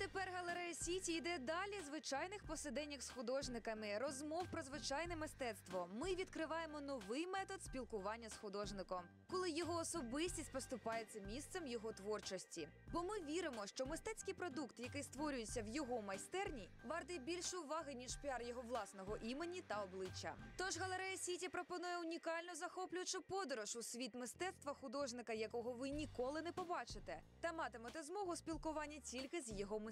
тепер галерея Сіті йде далі звичайних посиденьок з художниками, розмов про звичайне мистецтво. Ми відкриваємо новий метод спілкування з художником, коли його особистість поступається місцем його творчості. Бо ми віримо, що мистецький продукт, який створюється в його майстерні, вартий більше уваги ніж піар його власного імені та обличчя. Тож галерея Сіті пропонує унікальну захоплюючу подорож у світ мистецтва художника, якого ви ніколи не побачите, та матимете змогу спілкування тільки з його мистецтвом.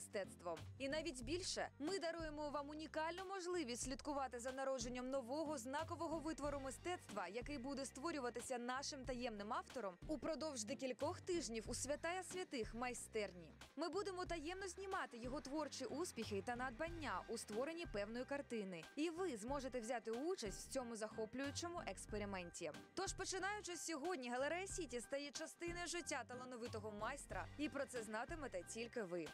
І навіть більше ми даруємо вам унікальну можливість слідкувати за народженням нового знакового витвору мистецтва, який буде створюватися нашим таємним автором упродовж декількох тижнів у святая святих майстерні. Ми будемо таємно знімати його творчі успіхи та надбання у створенні певної картини, і ви зможете взяти участь в цьому захоплюючому експерименті. Тож, починаючи з сьогодні, галерея Сіті стає частиною життя талановитого майстра, і про це знатимете тільки ви.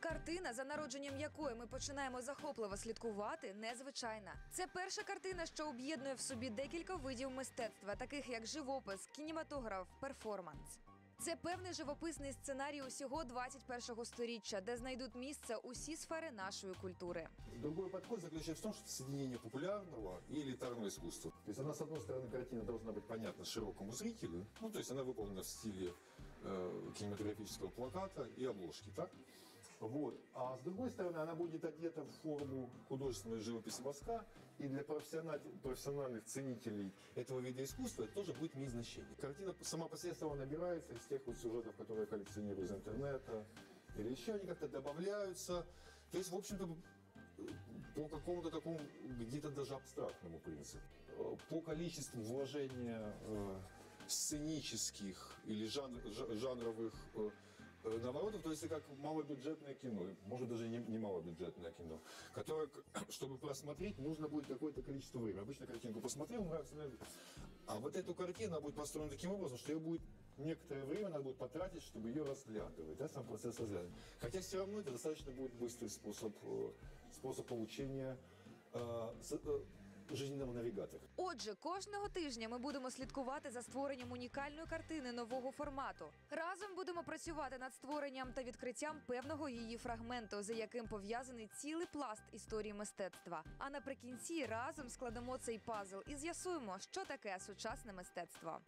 Картина, за народженням якої ми починаємо захопливо слідкувати, незвичайна. Це перша картина, що об'єднує в собі декілька видів мистецтва, таких як живопис, кінематограф, перформанс. Це певний живописний сценарій усього 21-го сторіччя, де знайдуть місце усі сфери нашої культури. Другой подход заключается в том, что это соединение популярного и элитарного искусства. То есть она, с одной стороны, картина должна быть понятна широкому зрителю, ну, то есть она выполнена в стиле э, кинематографического плаката и обложки, так? Вот. А с другой стороны, она будет одета в форму художественной живописи воска, и для профессиональ- профессиональных ценителей этого вида искусства это тоже будет иметь значение. Картина сама по себе сама набирается из тех вот сюжетов, которые я коллекционирую из интернета, или еще они как-то добавляются. То есть, в общем-то, по какому-то такому где-то даже абстрактному принципу. По количеству вложения э, сценических или жан- жа- жанровых э, э, наворотов, то есть как малобюджетное кино, может даже не, не малобюджетное кино, которое, чтобы просмотреть, нужно будет какое-то количество времени. Обычно картинку посмотрел, нравится, нравится. А вот эту картину она будет построена таким образом, что ее будет некоторое время надо будет потратить, чтобы ее разглядывать, да, сам процесс разглядывания. Хотя все равно это достаточно будет быстрый способ, э, способ получения э, жизненного навигатора. Отже, кожного тижня ми будемо слідкувати за створенням унікальної картини нового формату. Разом будемо працювати над створенням та відкриттям певного її фрагменту, за яким пов'язаний цілий пласт історії мистецтва. А наприкінці разом складемо цей пазл і з'ясуємо, що таке сучасне мистецтво.